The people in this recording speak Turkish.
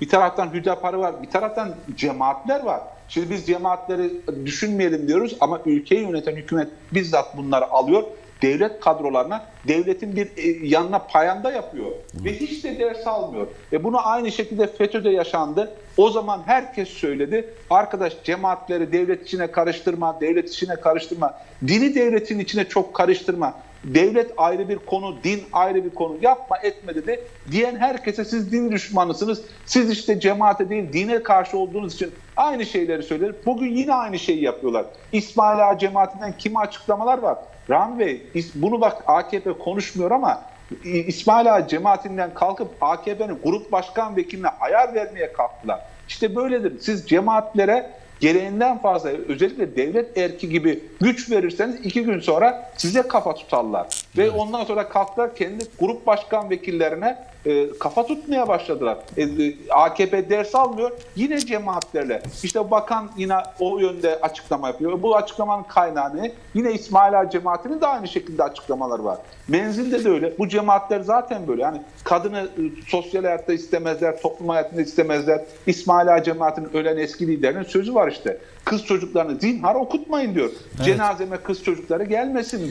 Bir taraftan Hüdapar'ı var, bir taraftan cemaatler var. Şimdi biz cemaatleri düşünmeyelim diyoruz ama ülkeyi yöneten hükümet bizzat bunları alıyor. Devlet kadrolarına, devletin bir e, yanına payanda yapıyor. Ve hiç de ders almıyor. Ve bunu aynı şekilde FETÖ'de yaşandı. O zaman herkes söyledi. Arkadaş cemaatleri devlet içine karıştırma, devlet içine karıştırma. Dini devletin içine çok karıştırma. Devlet ayrı bir konu, din ayrı bir konu. Yapma etme dedi. Diyen herkese siz din düşmanısınız. Siz işte cemaate değil dine karşı olduğunuz için aynı şeyleri söyler. Bugün yine aynı şeyi yapıyorlar. İsmail Ağa cemaatinden kime açıklamalar var? Rahmi Bey bunu bak AKP konuşmuyor ama İsmail Ağa cemaatinden kalkıp AKP'nin grup başkan vekiline ayar vermeye kalktılar. İşte böyledir. Siz cemaatlere gereğinden fazla özellikle devlet erki gibi güç verirseniz iki gün sonra size kafa tutarlar. Ve ondan sonra kalktılar kendi grup başkan vekillerine e, kafa tutmaya başladılar. E, e, AKP ders almıyor yine cemaatlerle. İşte bakan yine o yönde açıklama yapıyor. Bu açıklamanın kaynağı ne? Yine İsmail Ağa cemaatinin de aynı şekilde açıklamalar var. Menzilde de öyle. Bu cemaatler zaten böyle. Yani kadını e, sosyal hayatta istemezler, toplum hayatında istemezler. İsmail Ağa cemaatinin ölen eski liderinin sözü var işte. Kız çocuklarını zinhar okutmayın diyor. Cenazeme kız çocukları gelmesin diyor.